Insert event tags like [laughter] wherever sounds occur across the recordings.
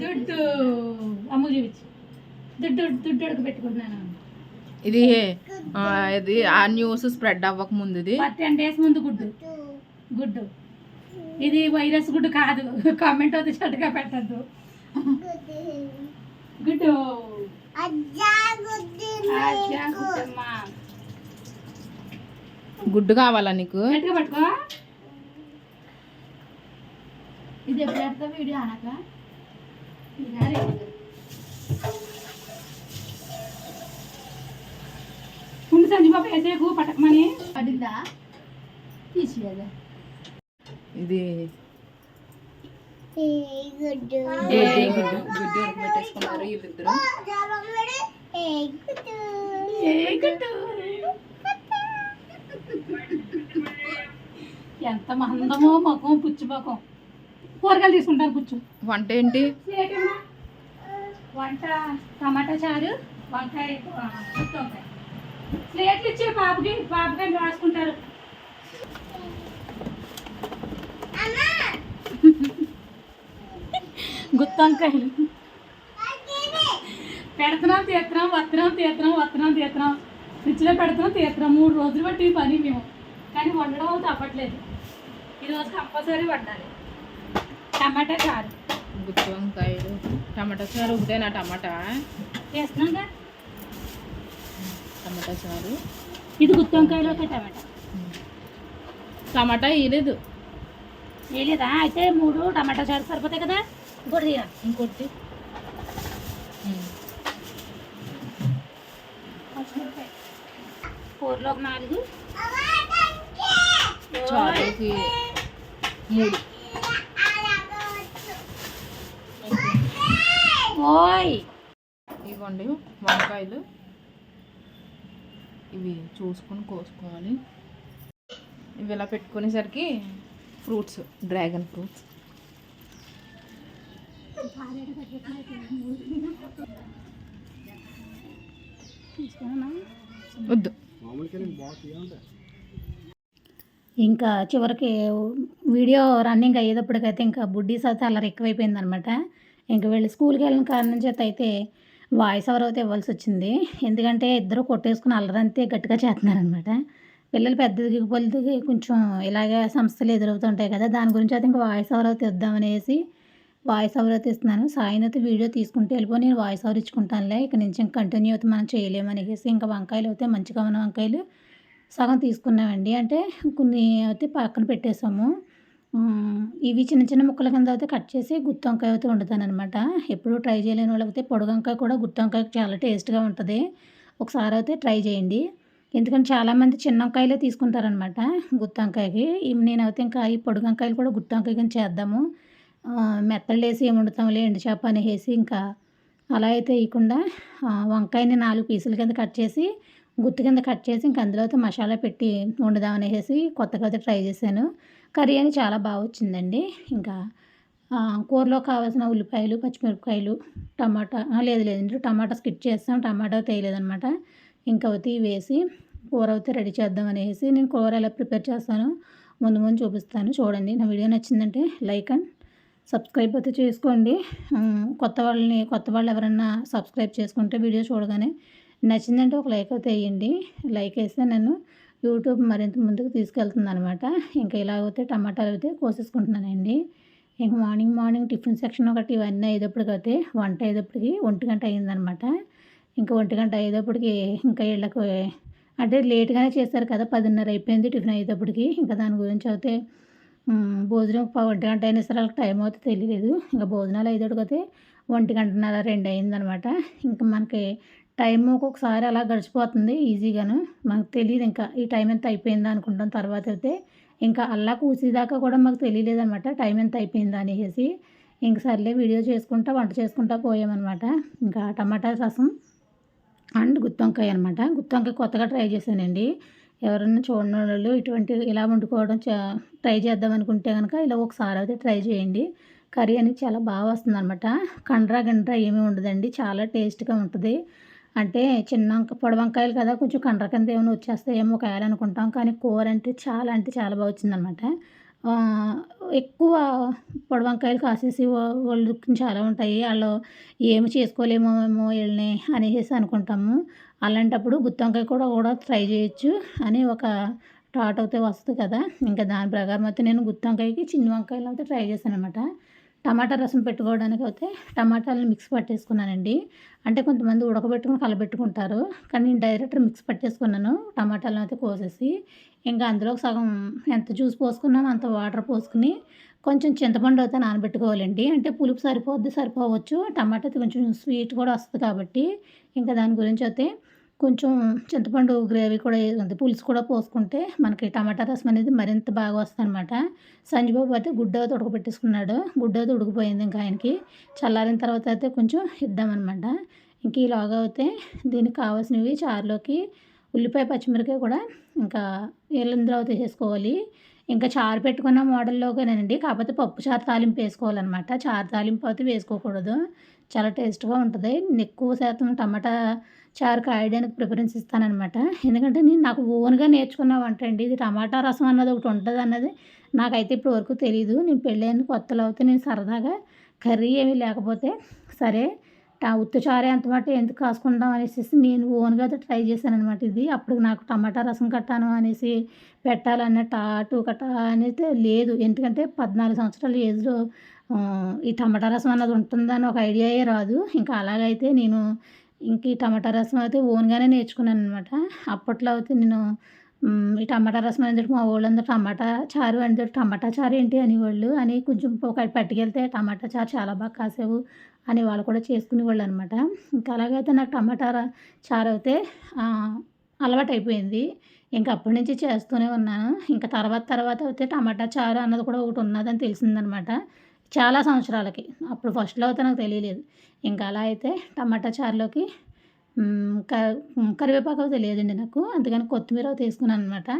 దుడ్డు. అమ్ము చూపించు దుడ్డు దుడ్డు ఉడక పెట్టుకుంటున్నాను. ఇది ఆ, ఇది ఆ న్యూస్ స్ప్రెడ్ అవ్వక ముందు ఇది. టెన్ డేస్ ముందు గుడ్డు. గుడ్డు. ఇది వైరస్ గుడ్డు కాదు. కామెంట్ వద్ద చెట్టుగా పెట్టద్దు. గుడ్డు. గుడ్డు కావాలా నీకు? గట్టిగా పట్టుకో. ఇది ఎప్పుడు వీడియో అనక ఇదా రేపు. ఉండు సంజీబాబు వేసేకు పట్టకమని పడిందా తీసిలేదా ఇది గుడ్డు ఏ గుడ్డు గుడ్డు ఉడకబెట్టేసుకున్నారు వీళ్ళిద్దరు ఏ గుడ్డు ఎంత మందమో ముఖం పుచ్చు ముఖం కూరగాయలు తీసుకుంటాను పుచ్చు వంట ఏంటి? వంట టమాటా చారు వంకాయ వంకాయ స్లేట్లు ఇచ్చే బాబుకి బాబుకి రాసుకుంటారు. గుత్తి వంకాయలు పెడుతున్నాం తీస్తున్నాం వస్తున్నాం తీస్తున్నాం వస్తున్నాం తీస్తున్నాం. ఫ్రిడ్జ్లో పెడుతున్నాం తీస్తున్నాం. మూడు రోజులు బట్టి పని మేము. కానీ వండడం అవుతుంది అవ్వట్లేదు. ఈరోజు కంపల్సరీ వండాలి. టమాటా చారు. గుత్తి వంకాయలు. టమాటా చారు ఒకటేనా టమాటా. చేస్తున్నాగా టమాటా చారు. ఇది గుత్తి వంకాయలు ఒక టమాటా. టమాటా వేయలేదు. వేయలేదా? అయితే మూడు టమాటా చారు సరిపోతాయి కదా? ఇంకోటి తీరా ఇంకోటి కూరలో ఒక నాలుగు. చారుకి మూడు. ఓయ్. ఇవ్వండి వంకాయలు. ఇవి చూసుకొని కోసుకోవాలి. ఇవి ఇలా పెట్టుకునేసరికి ఫ్రూట్స్ డ్రాగన్ ఫ్రూట్స్. వద్దు. ఇంకా చివరికి వీడియో రన్నింగ్ అయ్యేటప్పటికైతే ఇంకా బుడ్డీస్ అయితే అల్లరి ఎక్కువైపోయింది అనమాట ఇంకా వెళ్ళి స్కూల్కి వెళ్ళిన కారణం చేత అయితే వాయిస్ ఓవర్ అయితే ఇవ్వాల్సి వచ్చింది. ఎందుకంటే ఇద్దరు కొట్టేసుకుని అల్లరంతే గట్టిగా చేస్తున్నారనమాట పిల్లలు పెద్దదికి పొలిదికి కొంచెం ఇలాగే సమస్యలు ఎదురవుతుంటాయి కదా దాని గురించి అయితే ఇంకా వాయిస్ ఓవర్ అయితే ఇద్దామనేసి వాయిస్ ఓవర్ అయితే ఇస్తున్నాను. సాయిని అయితే వీడియో తీసుకుంటే వెళ్ళిపో నేను వాయిస్ ఓవర్ ఇచ్చుకుంటానులే ఇక నుంచి ఇంకా కంటిన్యూ అయితే మనం చేయలేమనేసి ఇంకా వంకాయలు అయితే మంచిగా ఉన్న వంకాయలు సగం తీసుకున్నామండి. అంటే కొన్ని అయితే పక్కన పెట్టేసాము ఇవి చిన్న చిన్న ముక్కల కింద అయితే కట్ చేసి గుత్తి వంకాయ అయితే వండుతాను అనమాట ఎప్పుడూ ట్రై చేయలేని వాళ్ళకైతే పొడి కూడా గుత్తి వంకాయ చాలా టేస్ట్గా ఉంటుంది. ఒకసారి అయితే ట్రై చేయండి. ఎందుకంటే చాలామంది చిన్న వంకాయలే తీసుకుంటారనమాట గుత్తి వంకాయకి. ఇవి నేనైతే ఇంకా ఈ పొడి వంకాయలు కూడా గుత్తి వంకాయ కింద చేద్దాము. మెత్తలు వేసి ఏం వండుతాంలే ఎండు చేప అని వేసి ఇంకా అలా అయితే వేయకుండా వంకాయని నాలుగు పీసుల కింద కట్ చేసి గుత్తి కింద కట్ చేసి ఇంక అందులో అయితే మసాలా పెట్టి వండుదామనేసి కొత్తగా అయితే ట్రై చేశాను. కర్రీ అని చాలా బాగా వచ్చిందండి. ఇంకా కూరలో కావాల్సిన ఉల్లిపాయలు పచ్చిమిరపకాయలు టమాటా లేదు లేదండి. టమాటా స్కిప్ చేస్తాం. టమాటా తేయలేదనమాట ఇంకా అయితే వేసి కూర అయితే రెడీ చేద్దాం అనేసి నేను కూర ఎలా ప్రిపేర్ చేస్తానో ముందు ముందు చూపిస్తాను. చూడండి. నా వీడియో నచ్చిందంటే లైక్ అండ్ సబ్స్క్రైబ్ అయితే చేసుకోండి. కొత్త వాళ్ళని కొత్త వాళ్ళు ఎవరన్నా సబ్స్క్రైబ్ చేసుకుంటే వీడియో చూడగానే నచ్చిందంటే ఒక లైక్ అయితే వేయండి. లైక్ వేస్తే నన్ను యూట్యూబ్ మరింత ముందుకు తీసుకెళ్తుంది అనమాట ఇంకా ఇలాగైతే టమాటాలు అయితే కోసేసుకుంటున్నానండి. ఇంకా మార్నింగ్ మార్నింగ్ టిఫిన్ సెక్షన్ ఒకటి ఇవన్నీ అయ్యేటప్పటికైతే వంట అయ్యేటప్పటికి ఒంటి గంట అయిందనమాట ఇంకా ఒంటి గంట అయ్యేటప్పటికి ఇంకా వీళ్ళకు అంటే లేట్గానే చేస్తారు కదా పదిన్నర అయిపోయింది టిఫిన్ అయ్యేటప్పటికి ఇంకా దాని గురించి అయితే భోజనం ఒంటి గంట అయినా సరే వాళ్ళకి టైం అయితే తెలియలేదు. ఇంకా భోజనాలు అయ్యేటప్పటికైతే ఒంటి గంటన్నర రెండు అయిందనమాట ఇంకా మనకి టైం ఒక్కొక్కసారి అలా గడిచిపోతుంది ఈజీగాను. మాకు తెలియదు ఇంకా ఈ టైం ఎంత అయిపోయిందా అనుకుంటాం తర్వాత అయితే. ఇంకా అలా కూసేదాకా కూడా మాకు తెలియలేదనమాట టైం ఎంత అయిపోయిందా అనేసి. ఇంక సర్లే వీడియో చేసుకుంటా వంట చేసుకుంటా పోయామన్నమాట ఇంకా టమాటా రసం అండ్ గుత్తొంకాయ అనమాట. గుత్తొంకాయ కొత్తగా ట్రై చేశానండి. ఎవరన్నా చూడని వాళ్ళు ఇటువంటి ఇలా వండుకోవడం చా ట్రై చేద్దాం అనుకుంటే కనుక ఇలా ఒకసారి అయితే ట్రై చేయండి. కర్రీ అనేది చాలా బాగా వస్తుంది అనమాట కండ్రా గండ్రా ఏమీ ఉండదండి. చాలా టేస్ట్గా ఉంటుంది. అంటే చిన్న పొడి వంకాయలు కదా కొంచెం కండ్ర కింద ఏమైనా వచ్చేస్తాయేమో కాయాలి అనుకుంటాం. కానీ కూర అంటే చాలా అంటే చాలా బాగా వచ్చిందనమాట ఎక్కువ పొడి వంకాయలు కాసేసి వాళ్ళు చాలా ఉంటాయి. వాళ్ళు ఏమి చేసుకోలేమో ఏమో వీళ్ళని అనేసి అనుకుంటాము. అలాంటప్పుడు గుత్తి వంకాయ కూడా కూడా ట్రై చేయొచ్చు అని ఒక టాట్ అయితే వస్తుంది కదా. ఇంకా దాని ప్రకారం అయితే నేను గుత్తి వంకాయకి చిన్న వంకాయలు అయితే ట్రై చేశాను అనమాట టమాటా రసం పెట్టుకోవడానికి అయితే టమాటాలు మిక్స్ పట్టేసుకున్నానండి. అంటే కొంతమంది ఉడకబెట్టుకుని కలబెట్టుకుంటారు. కానీ నేను డైరెక్ట్ మిక్స్ పట్టేసుకున్నాను. టమాటాలను అయితే కోసేసి ఇంకా అందులో సగం ఎంత జ్యూస్ పోసుకున్నామో అంత వాటర్ పోసుకుని కొంచెం చింతపండు అయితే నానబెట్టుకోవాలండి. అంటే పులుపు సరిపోద్ది సరిపోవచ్చు. టమాటా అయితే కొంచెం స్వీట్ కూడా వస్తుంది కాబట్టి ఇంకా దాని గురించి అయితే కొంచెం చింతపండు గ్రేవీ కూడా ఉంది పులుసు కూడా పోసుకుంటే మనకి టమాటా రసం అనేది మరింత బాగా వస్తుంది అనమాట సంజీబాబు అయితే గుడ్డ అయితే ఉడకబెట్టేసుకున్నాడు గుడ్డ అయితే ఉడికిపోయింది ఇంకా ఆయనకి. చల్లారిన తర్వాత అయితే కొంచెం ఇద్దామన్నమాట. ఇంక ఈలోగా అయితే దీనికి కావాల్సినవి చారులోకి ఉల్లిపాయ పచ్చిమిరకాయ కూడా ఇంకా ఇందులో అయితే వేసుకోవాలి. ఇంకా చారు పెట్టుకున్న మోడల్లోకేనండి కాకపోతే పప్పు చారు తాలింపు వేసుకోవాలన్నమాట. చారు తాలింపు అయితే వేసుకోకూడదు. చాలా టేస్ట్గా ఉంటుంది. ఎక్కువ శాతం టమాటా చారు కాయడానికి ప్రిఫరెన్స్ ఇస్తానమాట ఎందుకంటే నేను నాకు ఓన్గా నేర్చుకున్న వంట అండి. ఇది టమాటా రసం అన్నది ఒకటి ఉంటుంది అన్నది నాకైతే ఇప్పుడు వరకు తెలియదు నేను పెళ్ళైన కొత్తలో అయితే నేను సరదాగా కర్రీ ఏమీ లేకపోతే సరే ఉత్తచారే ఉత్త చారే అంత మాట ఎందుకు కాసుకుందాం అనేసి నేను ఓన్గా అయితే ట్రై చేశాను అనమాట ఇది. అప్పుడు నాకు టమాటా రసం కట్టాను అనేసి పెట్టాలన్న టాటు కట్ట అనేది లేదు. ఎందుకంటే పద్నాలుగు సంవత్సరాల ఏజ్లో ఈ టమాటా రసం అన్నది ఉంటుందని ఒక ఐడియాయే రాదు. ఇంకా అలాగైతే నేను ఇంక ఈ టమాటా రసం అయితే ఓన్గానే నేర్చుకున్నాను అనమాట అప్పట్లో అయితే నేను ఈ టమాటా రసం అనేది మా వాళ్ళందరూ టమాటా చారు అంటే టమాటా చారు ఏంటి అనేవాళ్ళు అని కొంచెం ఒక పట్టుకెళ్తే టమాటా చారు చాలా బాగా కాసావు అని వాళ్ళు కూడా చేసుకునేవాళ్ళు అనమాట ఇంకా అలాగైతే నాకు టమాటా చారు అయితే అలవాటు అయిపోయింది. ఇంకా అప్పటి నుంచి చేస్తూనే ఉన్నాను. ఇంకా తర్వాత తర్వాత అయితే టమాటా చారు అన్నది కూడా ఒకటి ఉన్నదని తెలిసిందనమాట చాలా సంవత్సరాలకి. అప్పుడు ఫస్ట్లో అయితే నాకు తెలియలేదు. ఇంకా అలా అయితే టమాటా చారులోకి క కరివేపాకు తెలియదండి నాకు. అందుకని కొత్తిమీర తీసుకున్నాను అనమాట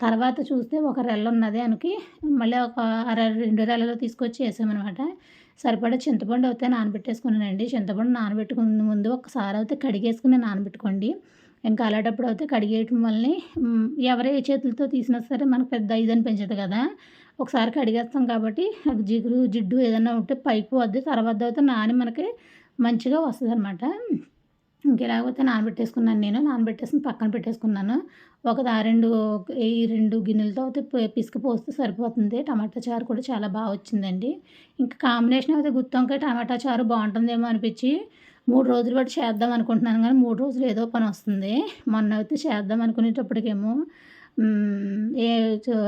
తర్వాత చూస్తే ఒక రెల్ల ఉన్నది అనుకి మళ్ళీ ఒక అర రెండు రెల్లలో తీసుకొచ్చి వేసామన్నమాట. సరిపడా చింతపండు అయితే నానబెట్టేసుకున్నానండి. చింతపండు నానబెట్టుకున్న ముందు ఒకసారి అయితే కడిగేసుకుని నానబెట్టుకోండి. ఇంకా అలాంటప్పుడు అయితే కడిగేయటం వల్ల ఎవరే చేతులతో తీసినా సరే మనకు పెద్ద ఇదని పెంచదు కదా. ఒకసారి కడిగేస్తాం కాబట్టి జిగురు జిడ్డు ఏదైనా ఉంటే పైకి వద్దు తర్వాత అయితే నాని మనకి మంచిగా వస్తుంది అనమాట ఇంకెలాగైతే నానబెట్టేసుకున్నాను నేను. నానబెట్టేసుకుని పక్కన పెట్టేసుకున్నాను. ఒక రెండు ఈ రెండు గిన్నెలతో అయితే పిసుకు పోస్తే సరిపోతుంది. టమాటా చారు కూడా చాలా బాగా వచ్చిందండి. ఇంకా కాంబినేషన్ అయితే గుత్తి వంకాయ టమాటా చారు బాగుంటుందేమో అనిపించి మూడు రోజులు బట్టి చేద్దాం అనుకుంటున్నాను. కానీ మూడు రోజులు ఏదో పని వస్తుంది. మొన్న అయితే చేద్దాం అనుకునేటప్పటికేమో ఏ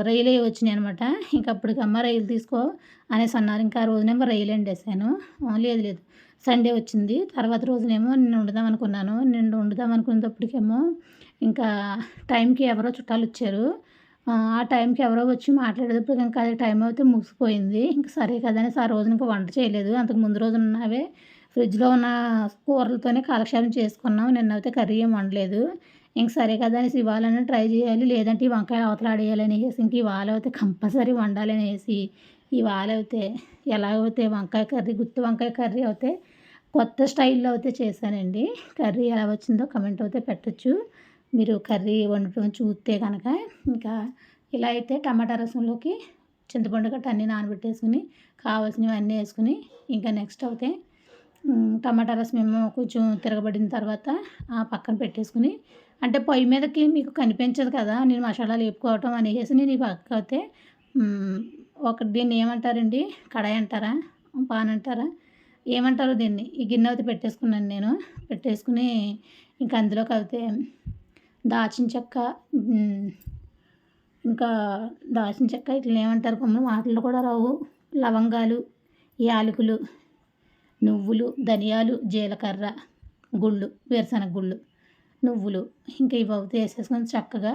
రైలు వచ్చినాయి అనమాట ఇంకా అప్పటికమ్మ రైలు తీసుకో అనేసి అన్నారు. ఇంకా ఆ రోజునేమో రైలు ఎండేసాను వేసాను లేదు లేదు. సండే వచ్చింది. తర్వాత రోజునేమో నిన్ను వండుదాం అనుకున్నాను. నిన్ను వండుదాం అనుకునేటప్పటికేమో ఇంకా టైంకి ఎవరో చుట్టాలు వచ్చారు. ఆ టైంకి ఎవరో వచ్చి మాట్లాడేటప్పుడు ఇంకా అది టైం అయితే ముగిసిపోయింది. ఇంకా సరే కదా ఆ రోజున ఇంకా వంట చేయలేదు. అంతకు ముందు రోజు ఉన్నవే. ఫ్రిడ్జ్లో ఉన్న కూరలతోనే కాలక్షేపం చేసుకున్నాం. నిన్న అయితే కర్రీ ఏం వండలేదు. ఇంక సరే కదా అనేసి ఇవాళనే ట్రై చేయాలి. లేదంటే ఈ వంకాయ అవతలాడేయాలి అనేసి ఇంక ఇవాళ అయితే కంపల్సరీ వండాలి అనేసి ఇవాళ అయితే ఎలాగైతే వంకాయ కర్రీ గుత్తి వంకాయ కర్రీ అయితే కొత్త స్టైల్లో అయితే చేశానండి. కర్రీ ఎలా వచ్చిందో కమెంట్ అయితే పెట్టచ్చు. మీరు కర్రీ వండటం చూస్తే కనుక ఇంకా ఇలా అయితే టమాటా రసంలోకి చింతపండు గట్ట అన్నీ నానబెట్టేసుకుని కావాల్సినవి అన్నీ వేసుకుని ఇంకా నెక్స్ట్ అయితే టమాటా రసం ఏమో కొంచెం తిరగబడిన తర్వాత ఆ పక్కన పెట్టేసుకుని అంటే పొయ్యి మీదకి మీకు కనిపించదు కదా నేను మసాలాలు వేపుకోవటం అనేసి నేను ఈ పక్క అయితే ఒక దీన్ని ఏమంటారండి? కడాయి అంటారా? పాన్ అంటారా? ఏమంటారు దీన్ని? ఈ గిన్నె అయితే పెట్టేసుకున్నాను నేను. పెట్టేసుకుని ఇంకా అందులోకి అయితే దాచిన చెక్క ఇంకా దాచిన చెక్క ఇట్లా ఏమంటారు కొమ్మ? వాటిలో కూడా రావు లవంగాలు యాలకులు నువ్వులు ధనియాలు జీలకర్ర గుళ్ళు వేరుశనగ గుళ్ళు. నువ్వులు ఇంకా ఇవి అవుతే వేసేసుకొని చక్కగా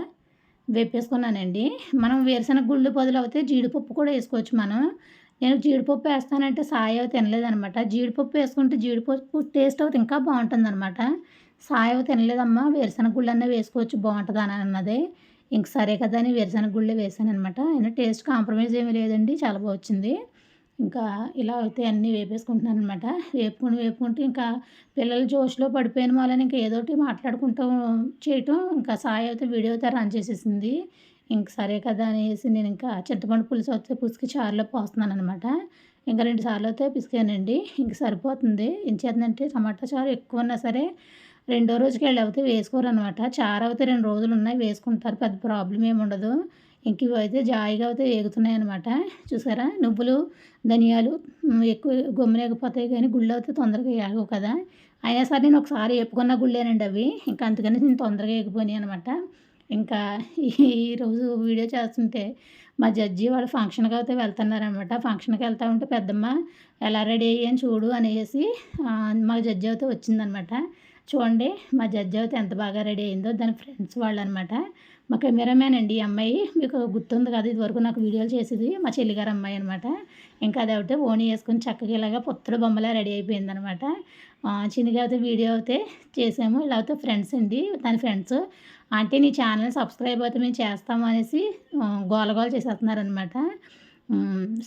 వేపేసుకున్నానండి. మనం వేరుశనగ గుళ్ళు బదులు అయితే జీడిపప్పు కూడా వేసుకోవచ్చు మనం. నేను జీడిపప్పు వేస్తానంటే సాయ తినలేదనమాట జీడిపప్పు వేసుకుంటే జీడిపప్పు టేస్ట్ అవుతుంది ఇంకా బాగుంటుంది అనమాట సాయ తినలేదమ్మా వేరుశనగ గుళ్ళు అన్నీ వేసుకోవచ్చు బాగుంటుంది అని అన్నది. ఇంక సరే కదా అని వేరుశనగ గుళ్ళే వేసాను అనమాట అయినా టేస్ట్ కాంప్రమైజ్ ఏమీ లేదండి చాలా బాగా వచ్చింది. ఇంకా ఇలా అయితే అన్నీ వేపేసుకుంటున్నాను అనమాట వేపుకుని వేపుకుంటే ఇంకా పిల్లలు జోష్లో పడిపోయిన వాళ్ళని ఇంకా ఏదోటి మాట్లాడుకుంటూ చేయటం ఇంకా సాయి అయితే వీడియో అయితే రన్ చేసేసింది. ఇంక సరే కదా అనేసి నేను ఇంకా చింతపండు పులుసు అయితే పుసికి చారులో పోస్తున్నాను అనమాట ఇంకా రెండు సార్లు అయితే పిసికానండి. ఇంక సరిపోతుంది. ఎంచేతంటే టమాటా చారు ఎక్కువ ఉన్నా సరే రెండో రోజుకి వెళ్ళి అయితే వేసుకోరు అనమాట చారు అయితే రెండు రోజులు ఉన్నాయి. వేసుకుంటారు. పెద్ద ప్రాబ్లం ఏమి ఉండదు. ఇంక ఇవి అయితే జాయిగా అయితే వేగుతున్నాయి అనమాట చూసారా? నువ్వులు ధనియాలు ఎక్కువ గమ్మునేగిపోతాయి కానీ గుళ్ళు అయితే తొందరగా వేగవు కదా. అయినా సరే నేను ఒకసారి వేపుకున్న గుళ్ళేనండి అవి. ఇంకా అందుకని నేను తొందరగా వేగిపోయినాయి అనమాట ఇంకా ఈ- ఈరోజు వీడియో చేస్తుంటే మా జడ్జి వాళ్ళు ఫంక్షన్కి అయితే వెళ్తున్నారనమాట ఫంక్షన్కి వెళ్తా ఉంటే పెద్దమ్మ ఎలా రెడీ అయ్యాను చూడు అనేసి మా జడ్జి అయితే వచ్చిందనమాట చూడండి మా జడ్జి అయితే ఎంత బాగా రెడీ అయిందో దాని ఫ్రెండ్స్ వాళ్ళు అనమాట మా కెమెరామ్యాన్ అండి ఈ అమ్మాయి. మీకు గుర్తుంది కదా ఇదివరకు నాకు వీడియోలు చేసేది మా చెల్లిగారు అమ్మాయి అనమాట ఇంకా అది ఒకటి ఓణి వేసుకొని చక్కగా ఇలాగా పొత్తుడు బొమ్మలా రెడీ అయిపోయింది అనమాట చిన్నగా అయితే వీడియో అయితే చేసాము. ఇలా అయితే ఫ్రెండ్స్ అండి తన ఫ్రెండ్స్. అంటే నీ ఛానల్ సబ్స్క్రైబ్ అయితే మేము చేస్తాము అనేసి గోలగోల గోల గోల చేసేస్తున్నారనమాట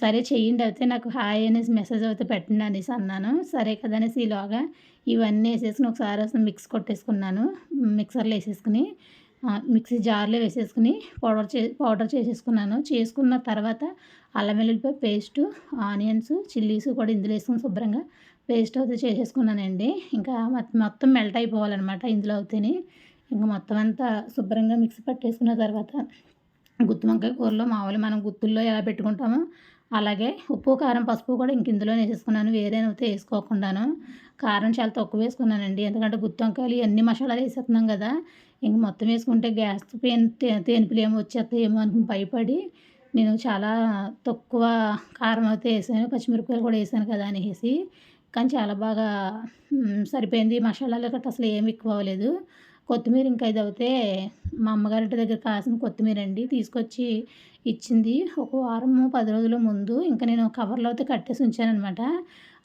సరే చెయ్యండి అయితే నాకు హాయ్ అనేసి మెసేజ్ అయితే పెట్టండి అనేసి అన్నాను. సరే కదా అనేసి ఈలోగా ఇవన్నీ వేసేసుకుని ఒకసారి అసలు మిక్స్ కొట్టేసుకున్నాను. మిక్సర్లో వేసేసుకుని మిక్సీ జార్లో వేసేసుకుని పౌడర్ చే పౌడర్ చేసేసుకున్నాను. చేసుకున్న తర్వాత అల్లం వెల్లుల్లిపాయ పేస్టు ఆనియన్స్ చిల్లీస్ కూడా ఇందులో వేసుకుని శుభ్రంగా పేస్ట్ అయితే చేసేసుకున్నానండి. ఇంకా మొత్తం మొత్తం మెల్ట్ అయిపోవాలన్నమాట ఇందులో అయితేనే ఇంకా మొత్తం అంతా శుభ్రంగా మిక్సీ పట్టేసుకున్న తర్వాత గుత్తి వంకాయ కూరలో మామూలు మనం గుత్తుల్లో ఎలా పెట్టుకుంటామో అలాగే ఉప్పు కారం పసుపు కూడా ఇంక ఇందులో వేసేసుకున్నాను. వేరేనైతే వేసుకోకుండాను. కారం చాలా తక్కువ వేసుకున్నానండి. ఎందుకంటే గుత్తి వంకాయలు అన్ని మసాలాలు వేసేస్తున్నాం కదా. ఇంక మొత్తం వేసుకుంటే గ్యాస్ పెయిన్ తేనుపులు ఏమో వచ్చేస్తాయేమో అనుకుని భయపడి నేను చాలా తక్కువ కారం అయితే వేసాను. పచ్చిమిరపకాయలు కూడా వేసాను కదా అనేసి. కానీ చాలా బాగా సరిపోయింది. మసాలాలు గట్రా అసలు ఏమి ఎక్కువ అవ్వలేదు. కొత్తిమీర ఇంకా ఇది అవుతే మా అమ్మగారింటి దగ్గర కాసిన కొత్తిమీర అండి. తీసుకొచ్చి ఇచ్చింది. ఒక వారం పది రోజుల ముందు ఇంకా నేను కవర్లో అయితే కట్టేసి ఉంచాను అనమాట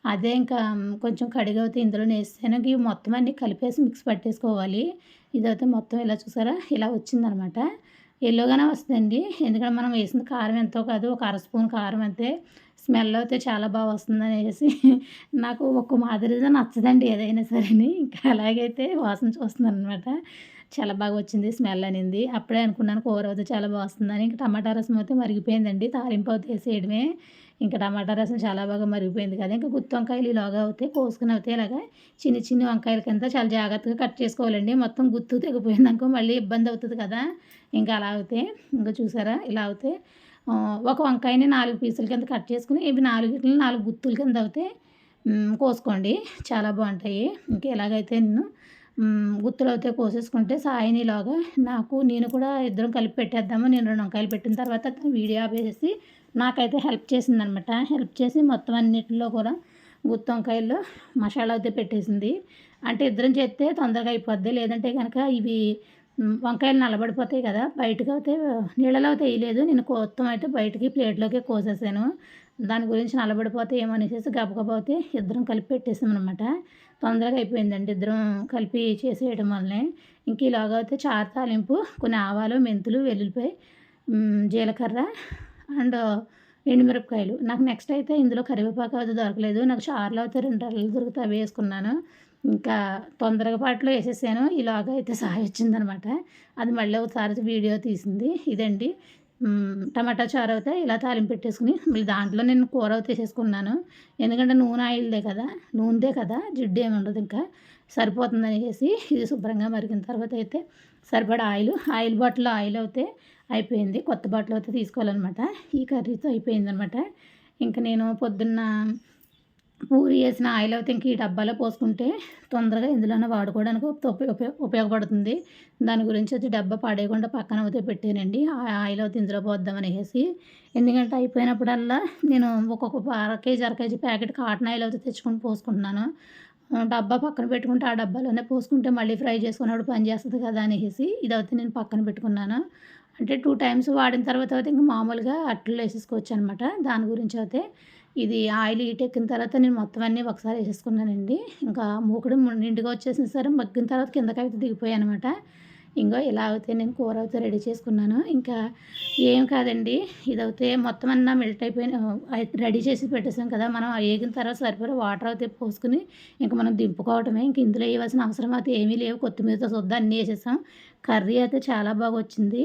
అదే ఇంకా కొంచెం కడిగి అయితే ఇందులో వేసాను ఇవి మొత్తం అన్నీ కలిపేసి మిక్స్ పట్టేసుకోవాలి. ఇదైతే మొత్తం ఇలా చూసారా? ఇలా వచ్చిందనమాట. ఎల్లోగానే వస్తుందండి. ఎందుకంటే మనం వేసిన కారం ఎంతో కాదు ఒక అర స్పూన్ కారం అంతే. స్మెల్ అయితే చాలా బాగా వస్తుంది అనేసి [laughs] నాకు ఒక మాదిరిగా నచ్చదండి ఏదైనా సరేని. ఇంకా అలాగైతే వాసన చూస్తున్నాను అనమాట చాలా బాగా వచ్చింది స్మెల్ అనింది. అప్పుడే అనుకున్నాను కూర అయితే చాలా బాగా వస్తుందని. ఇంకా టమాటా రసం అయితే మరిగిపోయిందండి. తాలింపు అయితే వేసేయడమే. ఇంకా టమాటా రసం చాలా బాగా మరిగిపోయింది కదా. ఇంకా గుత్తి వంకాయలు ఇలాగా అవుతాయి కోసుకుని అవుతాయి ఇలాగా చిన్న చిన్న వంకాయల కింద చాలా జాగ్రత్తగా కట్ చేసుకోవాలండి. మొత్తం గుత్తు తెగిపోయింది అనుకో మళ్ళీ ఇబ్బంది అవుతుంది కదా. ఇంకా అలా అవుతే ఇంకా చూసారా? ఇలా అవుతే ఒక వంకాయని నాలుగు పీసుల కింద కట్ చేసుకుని ఇవి నాలుగు నాలుగు గుత్తుల కింద అవుతే కోసుకోండి. చాలా బాగుంటాయి. ఇంకా ఎలాగైతే నేను గుత్తులు అయితే కోసేసుకుంటే సాయినిలాగా నాకు నేను కూడా ఇద్దరం కలిపి పెట్టేద్దాము. నేను రెండు వంకాయలు పెట్టిన తర్వాత అతను వీడియో ఆపేసేసి నాకైతే హెల్ప్ చేసిందనమాట. హెల్ప్ చేసి మొత్తం అన్నిటిలో కూడా గుత్తి వంకాయల్లో మసాలా అయితే పెట్టేసింది. అంటే ఇద్దరం చేస్తే తొందరగా అయిపోద్ది. లేదంటే కనుక ఇవి వంకాయలు నల్లబడిపోతాయి కదా బయటకు అయితే నీళ్ళలో అయితే నేను మొత్తం అయితే బయటికి ప్లేట్లోకి కోసేసాను. దాని గురించి నల్లబడిపోతే ఏమో అనేసి గబగబోతే ఇద్దరం కలిపి పెట్టేసాం అనమాట తొందరగా అయిపోయిందండి ఇద్దరం కలిపి చేసేయడం వల్లనే. ఇంక ఇలాగైతే అయితే చారు తాలింపు కొన్ని ఆవాలు మెంతులు వెల్లుల్లిపాయ జీలకర్ర అండ్ ఎండుమిరపకాయలు. నాకు నెక్స్ట్ అయితే ఇందులో కరివేపాకు అది దొరకలేదు. నాకు చారులో అయితే రెండు రవ్వలు దొరుకుతాయి అవి వేసుకున్నాను. ఇంకా తొందరగా పాటలో వేసేసాను. ఇలాగ అయితే సహాయ వచ్చిందనమాట. అది మళ్ళీ ఒకసారి వీడియో తీసింది. ఇదండి. టమాటా చారు అయితే ఇలా తాలింపు పెట్టేసుకుని మళ్ళీ దాంట్లో నేను కూర అయితే వేసేసుకున్నాను. ఎందుకంటే నూనె ఆయిల్దే కదా నూనెదే కదా జిడ్డు ఏమి ఉండదు ఇంకా. సరిపోతుందని చేసి ఇది శుభ్రంగా మరిగిన తర్వాత అయితే సరిపడా ఆయిల్ ఆయిల్ బాటిల్ ఆయిల్ అయితే అయిపోయింది. కొత్త బాటిల్ అయితే తీసుకోవాలన్నమాట. ఈ కర్రీతో అయిపోయిందనమాట ఇంకా నేను పొద్దున్న పూరి వేసిన ఆయిల్ అయితే ఇంక ఈ డబ్బాలో పోసుకుంటే తొందరగా ఇందులోనే వాడుకోవడానికి ఉపయోగపడుతుంది. దాని గురించి వచ్చి డబ్బా పాడేయకుండా పక్కన అయితే పెట్టానండి. ఆ ఆయిల్ అయితే ఇందులో పోద్దాం అనేసి. ఎందుకంటే అయిపోయినప్పుడల్లా నేను ఒక్కొక్క అర కేజీ అర కేజీ ప్యాకెట్ కాటన్ ఆయిల్ అయితే తెచ్చుకొని పోసుకుంటున్నాను. డబ్బా పక్కన పెట్టుకుంటే ఆ డబ్బాలోనే పోసుకుంటే మళ్ళీ ఫ్రై చేసుకున్నప్పుడు పని చేస్తుంది కదా అనేసి ఇదైతే నేను పక్కన పెట్టుకున్నాను. అంటే టూ టైమ్స్ వాడిన తర్వాత అయితే ఇంకా మామూలుగా అట్లు వేసేసుకోవచ్చు అనమాట దాని గురించి అయితే ఇది ఆయిల్ హీట్ ఎక్కిన తర్వాత నేను మొత్తం అన్నీ ఒకసారి వేసేసుకున్నానండి. ఇంకా మూకుడు నిండుగా వచ్చేసిన సరే మగ్గిన తర్వాత కిందకైతే అయితే దిగిపోయాయి అనమాట ఇంకో ఇలా అయితే నేను కూర అయితే రెడీ చేసుకున్నాను. ఇంకా ఏం కాదండి ఇదైతే మొత్తం అన్నా మెల్ట్ అయిపోయిన రెడీ చేసి పెట్టేసాం కదా మనం వేగిన తర్వాత సరిపడా వాటర్ అయితే పోసుకుని ఇంకా మనం దింపుకోవటమే. ఇంక ఇందులో వేయవలసిన అవసరం అయితే ఏమీ లేవు. కొత్తిమీరతో చూద్దాం అన్నీ వేసేసాం. కర్రీ అయితే చాలా బాగా వచ్చింది.